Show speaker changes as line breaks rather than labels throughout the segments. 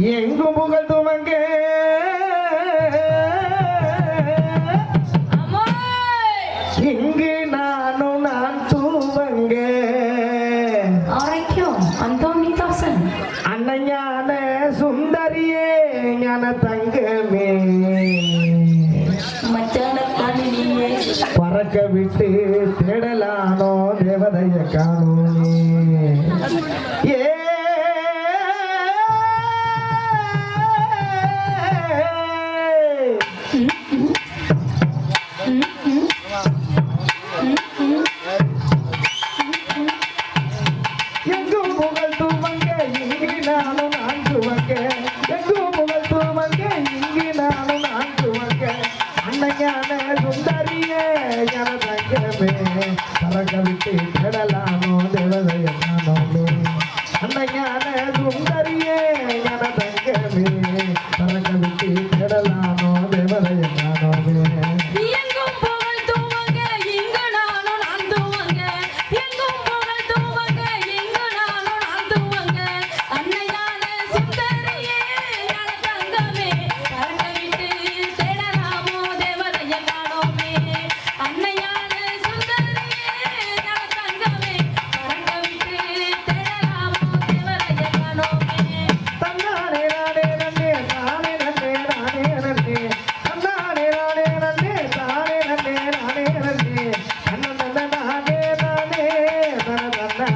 எங்கும் புகழ் துவங்க? இங்கு நானும் நான் தூவங்க. அன்னையான சுந்தரியே ஞான தங்கமே. பறக்க விட்டு தேடலானோ தேவதைய
காணோமே.
ஏ Mm-hmm.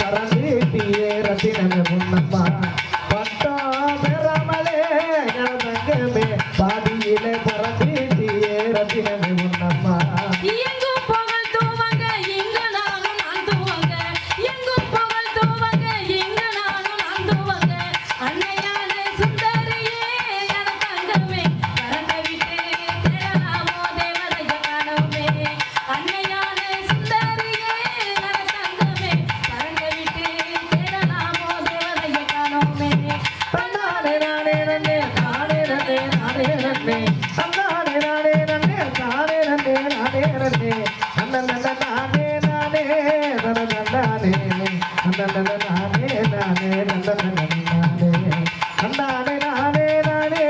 பரணிப்பியே ரத்தினமே முன்னம்மா
நானே நந்தன நானே
நானே நந்தன நானே நந்தானே நானே நானே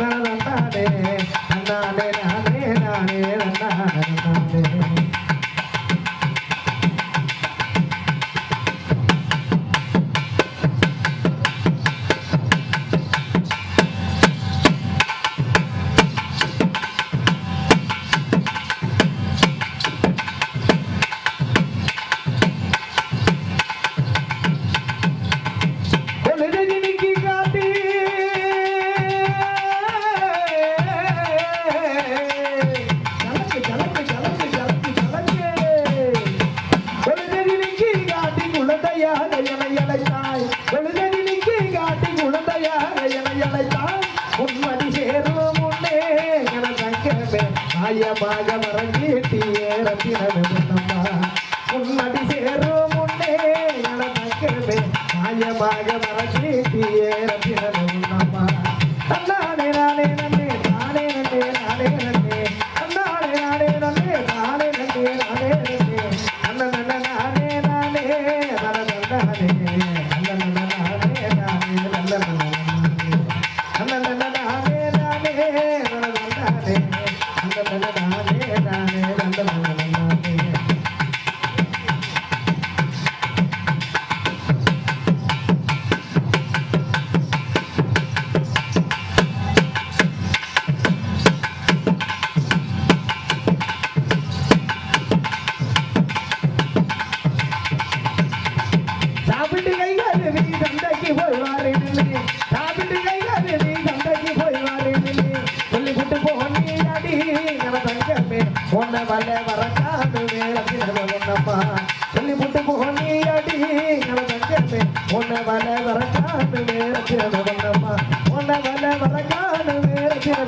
நந்தானே நந்தானே நானே நானே நந்தானே நானே குழந்தையாக என இழைத்தாய் எழுதனிக்கு காட்டி குழந்தையாக என இழைத்தாய் உன்மதி சேரும் முன்னே என தங்கமே ஆயமாக மறங்கேட்டி ஏறத்தினம்மா உன்மதி சேரும் முன்னே என தங்கமே ஆயமாக மறங்கேட்டி ஏறத்தினம்மா நானே நானே வல்ல வல்ல வரசாமி மேலத்தில் வந்தம்மா சொல்லி புட்டு போனி அடி நடந்தே உன்ன வல்ல வரசாமி மேலத்தில் வந்தம்மா உன்ன வல்ல வரக்கான மேலத்தில்